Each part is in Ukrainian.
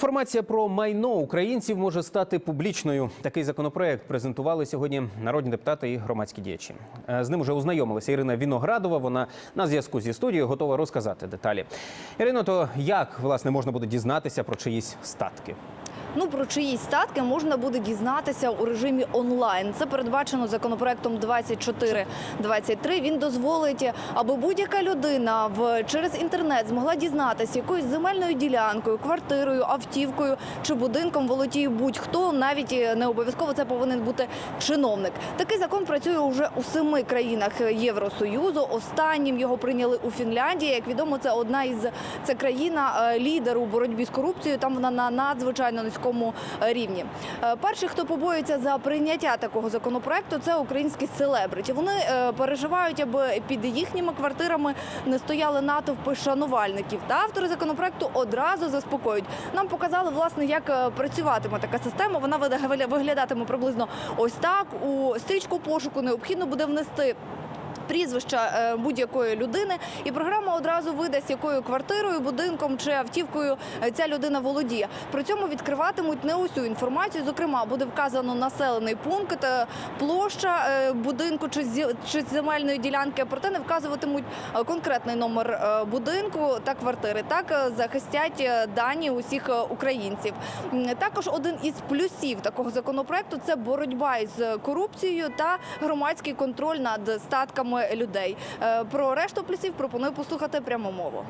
Інформація про майно українців може стати публічною. Такий законопроект презентували сьогодні народні депутати і громадські діячі. Е, З ним вже ознайомилася Ірина Віноградова. Вона на зв'язку зі студією готова розказати деталі. Ірино, то як власне можна буде дізнатися про чиїсь статки? Ну про чиїсь статки можна буде дізнатися у режимі онлайн. Це передбачено законопроектом 2423. Він дозволить, аби будь-яка людина в через інтернет змогла дізнатися якоюсь земельною ділянкою, квартирою, автівкою чи будинком володіє будь-хто. Навіть не обов'язково це повинен бути чиновник. Такий закон працює уже у семи країнах Євросоюзу. Останнім його прийняли у Фінляндії. Як відомо, це одна із це країна е, лідер у боротьбі з корупцією. Там вона на надзвичайно низькому е, рівні. Е, Перші, хто побоюється за прийняття такого законопроекту, це українські селебриті. Вони е, переживають, аби під їхніми квартирами не стояли натовпи шанувальників. Та автори законопроекту одразу заспокоюють. Нам показали власне, як працюватиме така система. Вона виглядатиме приблизно ось так. У стрічку пошуку необхідно буде внести прізвища е, будь-якої людини, і програма одразу видасть, якою квартирою, будинком чи автівкою е, ця людина володіє. При цьому відкриватимуть не усю інформацію. Зокрема, буде вказано населений пункт, е, площа будинку чи земельної ділянки. Проте не вказуватимуть конкретний номер будинку та квартири. Так захистять дані усіх українців. Також один із плюсів такого законопроекту це боротьба із корупцією та громадський контроль над статками людей. Е, Про решту плюсів пропоную послухати пряму мову.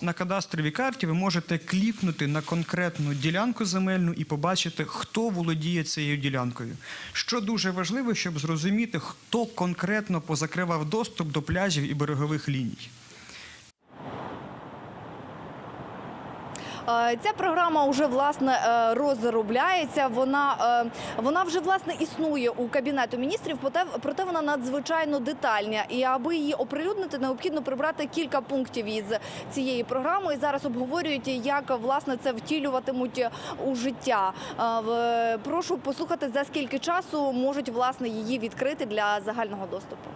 На кадастровій карті ви можете клікнути на конкретну ділянку земельну і побачити, хто володіє цією ділянкою. Що дуже важливо, щоб зрозуміти, хто конкретно позакривав доступ до пляжів і берегових ліній. Ця програма вже власне е, розробляється. Вона, е, вона вже власне існує у кабінету міністрів, проте, вона надзвичайно детальна. І аби її оприлюднити, необхідно прибрати кілька пунктів із цієї програми. І зараз обговорюють, як власне це втілюватимуть у життя. Е, Прошу послухати за скільки часу можуть власне її відкрити для загального доступу.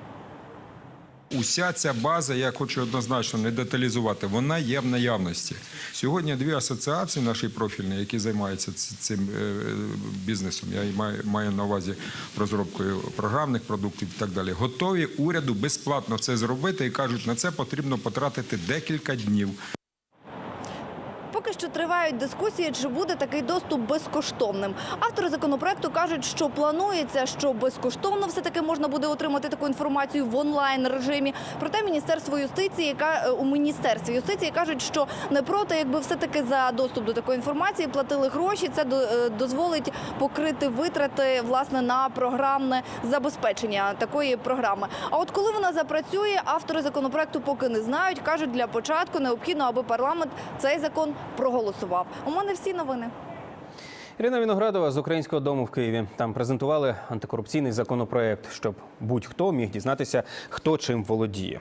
Уся ця база, я хочу однозначно не деталізувати, вона є в наявності. Сьогодні дві асоціації наші профільні, які займаються цим е, бізнесом, я маю на увазі розробкою програмних продуктів і так далі, готові уряду безплатно це зробити і кажуть, на це потрібно потратити декілька днів. Поки що тривають дискусії, чи буде такий доступ безкоштовним. Автори законопроекту кажуть, що планується, що безкоштовно все таки можна буде отримати таку інформацію в онлайн режимі. Проте міністерство юстиції, яка е, у міністерстві юстиції кажуть, що не проти, якби все таки за доступ до такої інформації платили гроші. Це е, дозволить покрити витрати власне на програмне забезпечення такої програми. А от коли вона запрацює, автори законопроекту поки не знають. кажуть, для початку необхідно, аби парламент цей закон проголосував. У мене всі новини. Ірина Віноградова з Українського дому в Києві. Там презентували антикорупційний законопроект, щоб будь-хто міг дізнатися, хто чим володіє.